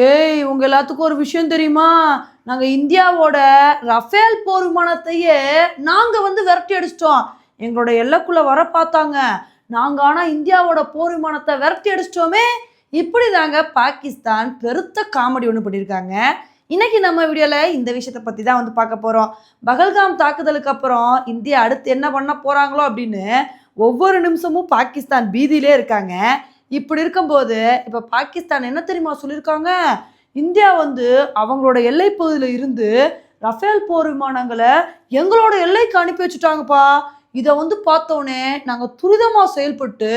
ஏய் உங்க எல்லாத்துக்கும் ஒரு விஷயம் தெரியுமா? நாங்க இந்தியாவோட ரஃபேல் போர் விமானத்தையே நாங்க வந்து விரட்டி அடிச்சிட்டோம். எங்களோட எல்லைக்குள்ளே வர பார்த்தாங்க. நாங்க ஆனா இந்தியாவோட போர் விமானத்தை விரட்டி அடிச்சிட்டோமே. இப்படி தாங்க பாகிஸ்தான் பெருத்த காமெடி ஒன்று பண்ணியிருக்காங்க. இன்னைக்கு நம்ம வீடியோவில் இந்த விஷயத்தை பற்றி தான் வந்து பார்க்க போகிறோம் பகல்காம் தாக்குதலுக்கு அப்புறம் இந்தியா அடுத்து என்ன பண்ண போகிறாங்களோ அப்படின்னு ஒவ்வொரு நிமிஷமும் பாகிஸ்தான் பீதியிலே இருக்காங்க. இப்படி இருக்கும்போது இப்போ பாகிஸ்தான் என்ன தெரியுமா சொல்லியிருக்காங்க? இந்தியா வந்து அவங்களோட எல்லை பகுதியில் இருந்து ரஃபேல் போர் விமானங்களை எங்களோட எல்லைக்கு அனுப்பி வச்சுட்டாங்கப்பா. இதை வந்து பார்த்தோன்னே நாங்கள் துரிதமாக செயல்பட்டு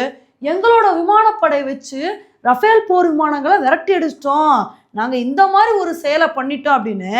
எங்களோட விமானப்படை வச்சு ரஃபேல் போர் விமானங்களை விரட்டி அடிச்சிட்டோம். நாங்கள் இந்த மாதிரி ஒரு செயலை பண்ணிட்டோம் அப்படின்னு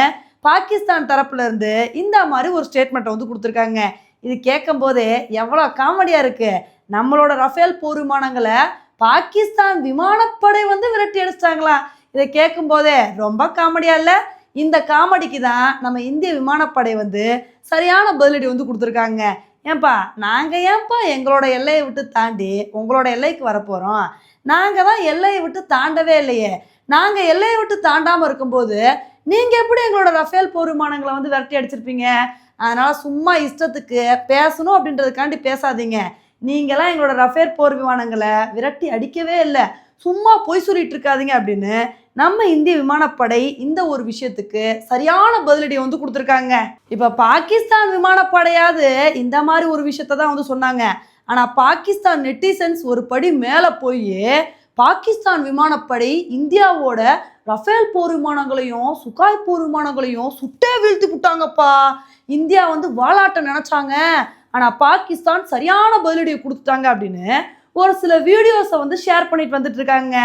பாகிஸ்தான் தரப்புலேருந்து இந்த மாதிரி ஒரு ஸ்டேட்மெண்ட்டை வந்து கொடுத்துருக்காங்க. இது கேட்கும் போதே எவ்வளோ காமெடியாக இருக்குது நம்மளோட ரஃபேல் போர் விமானங்களை பாகிஸ்தான் விமானப்படை வந்து விரட்டி அடிச்சிட்டாங்களா? இதை கேட்கும் போதே ரொம்ப காமெடியா இல்லை? இந்த காமெடிக்கு தான் நம்ம இந்திய விமானப்படை வந்து சரியான பதிலடி வந்து கொடுத்துருக்காங்க. ஏன்பா நாங்கள் ஏன்பா எங்களோட எல்லையை விட்டு தாண்டி உங்களோட எல்லைக்கு வரப்போகிறோம் நாங்கள் தான் எல்லையை விட்டு தாண்டவே இல்லையே. நாங்கள் எல்லையை விட்டு தாண்டாமல் இருக்கும்போது நீங்கள் எப்படி எங்களோட ரஃபேல் போர் விமானங்களை வந்து விரட்டி அடிச்சிருப்பீங்க? அதனால் சும்மா இஷ்டத்துக்கு பேசணும் அப்படின்றதுக்காண்டி பேசாதீங்க. நீங்களாம் எங்களோட ரஃபேல் போர் விமானங்களை விரட்டி அடிக்கவே இல்லை. சும்மா பொய் சொல்லிட்டு இருக்காதீங்க அப்படின்னு நம்ம இந்திய விமானப்படை இந்த ஒரு விஷயத்துக்கு சரியான பதிலடி வந்து கொடுத்துருக்காங்க. இப்போ பாகிஸ்தான் விமானப்படையாவது இந்த மாதிரி ஒரு விஷயத்த தான் வந்து சொன்னாங்க. ஆனால் பாகிஸ்தான் நெட்டிசன்ஸ் ஒரு படி மேலே போய் பாகிஸ்தான் விமானப்படை இந்தியாவோட ரஃபேல் போர் விமானங்களையும் சுகாய் போர் விமானங்களையும் சுட்டே வீழ்த்தி விட்டாங்கப்பா. இந்தியா வந்து வாலாட்ட நினைச்சாங்க. ஆனால் பாகிஸ்தான் சரியான பதிலடியை கொடுத்துட்டாங்க அப்படின்னு ஒரு சில வீடியோஸை வந்து ஷேர் பண்ணிட்டு வந்துட்டு இருக்காங்க.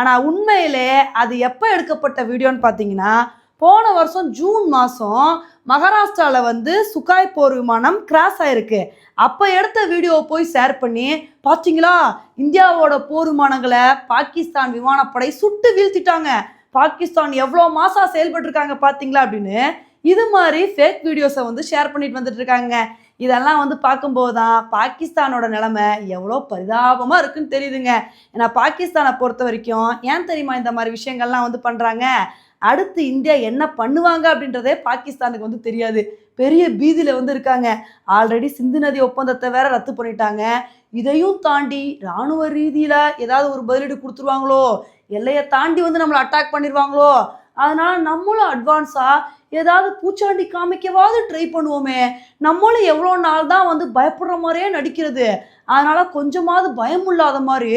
ஆனால் உண்மையிலே அது எப்போ எடுக்கப்பட்ட வீடியோன்னு பார்த்தீங்கன்னா போன வருஷம் ஜூன் மாதம் மகாராஷ்டிராவில் வந்து சுகாய் போர் விமானம் கிராஸ் ஆயிருக்கு. அப்போ எடுத்த வீடியோவை போய் ஷேர் பண்ணி பார்த்தீங்களா இந்தியாவோட போர் விமானங்களை பாகிஸ்தான் விமானப்படை சுட்டு வீழ்த்திட்டாங்க. பாகிஸ்தான் எவ்வளோ மாதம் செயல்பட்டுருக்காங்க பார்த்தீங்களா அப்படின்னு இது மாதிரி ஃபேக் வீடியோஸை வந்து ஷேர் பண்ணிட்டு வந்துட்டு இருக்காங்க. இதெல்லாம் வந்து பார்க்கும்போது தான் பாகிஸ்தானோட நிலைமை எவ்வளோ பரிதாபமாக இருக்குன்னு தெரியுதுங்க. ஏன்னா பாகிஸ்தானை பொறுத்த வரைக்கும் ஏன் தெரியுமா இந்த மாதிரி விஷயங்கள்லாம் வந்து பண்ணுறாங்க அடுத்து இந்தியா என்ன பண்ணுவாங்க அப்படின்றதே பாகிஸ்தானுக்கு வந்து தெரியாது. பெரிய பீதியில் வந்து இருக்காங்க. ஆல்ரெடி சிந்து நதி ஒப்பந்தத்தை வேற ரத்து பண்ணிட்டாங்க. இதையும் தாண்டி இராணுவ ரீதியில் ஏதாவது ஒரு பதிலடி கொடுத்துருவாங்களோ? எல்லையை தாண்டி வந்து நம்மளை அட்டாக் பண்ணிடுவாங்களோ அதனால் நம்மளும் அட்வான்ஸாக ஏதாவது பூச்சாண்டி காமிக்கவாவது ட்ரை பண்ணுவோமே. நம்மளும் எவ்வளோ நாள் தான் வந்து பயப்படுற மாதிரியே நடிக்கிறது. அதனால் கொஞ்சமாவது பயம் இல்லாத மாதிரி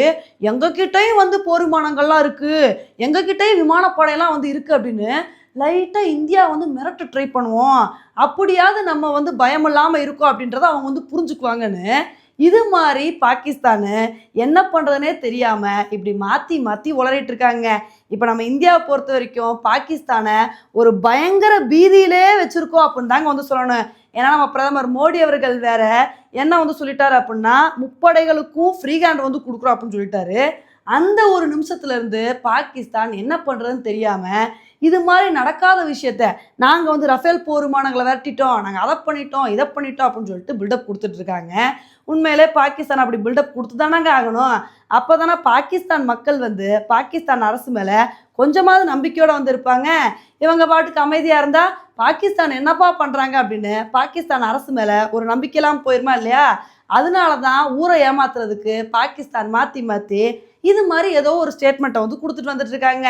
எங்ககிட்டயும் வந்து போர் விமானங்கள்லாம் இருக்கு. எங்ககிட்டயும் விமானப்படையெல்லாம் வந்து இருக்குது அப்படின்னு லைட்டாக இந்தியா வந்து மிரட்ட ட்ரை பண்ணுவோம். அப்படியாவது நம்ம வந்து பயம் இல்லாமல் இருக்கோம் அப்படின்றத அவங்க வந்து புரிஞ்சுக்குவாங்கன்னு இது மாதிரி பாகிஸ்தானு என்ன பண்ணுறதுனே தெரியாமல் இப்படி மாற்றி மாற்றி உளறிட்டு இருக்காங்க. இப்போ நம்ம இந்தியாவை பொறுத்த வரைக்கும் பாகிஸ்தானை ஒரு பயங்கர பீதியிலே வச்சுருக்கோம் அப்படின்னு தாங்க வந்து சொல்லணும். ஏன்னா நம்ம பிரதமர் மோடி அவர்கள் வேற என்ன வந்து சொல்லிட்டாரு அப்படின்னா முப்படைகளுக்கும் ஃப்ரீ ஹேண்ட் வந்து கொடுக்குறோம் அப்படின்னு சொல்லிட்டாரு. அந்த ஒரு நிமிஷத்துலேருந்து பாகிஸ்தான் என்ன பண்ணுறதுன்னு தெரியாமல் இது மாதிரி நடக்காத விஷயத்த நாங்கள் வந்து ரஃபேல் போருமானங்களை விரட்டிட்டோம் நாங்கள் அதை பண்ணிட்டோம் இதை பண்ணிட்டோம் அப்படின்னு சொல்லிட்டு பில்டப் கொடுத்துட்ருக்காங்க உண்மையிலே பாகிஸ்தான் அப்படி பில்டப் கொடுத்து தானாங்க ஆகணும். அப்போ தானே பாகிஸ்தான் மக்கள் வந்து பாகிஸ்தான் அரசு மேலே கொஞ்சமாவது நம்பிக்கையோடு வந்திருப்பாங்க இவங்க பாட்டுக்கு அமைதியாக இருந்தால் பாகிஸ்தான் என்னப்பா பண்ணுறாங்க அப்படின்னு பாகிஸ்தான் அரசு மேலே ஒரு நம்பிக்கையெல்லாம் போயிருமா இல்லையா? அதனால தான் ஊரை ஏமாத்துறதுக்கு பாகிஸ்தான் மாற்றி மாற்றி இது மாதிரி ஏதோ ஒரு ஸ்டேட்மெண்ட்டை வந்து கொடுத்துட்டு வந்துட்டு இருக்காங்க.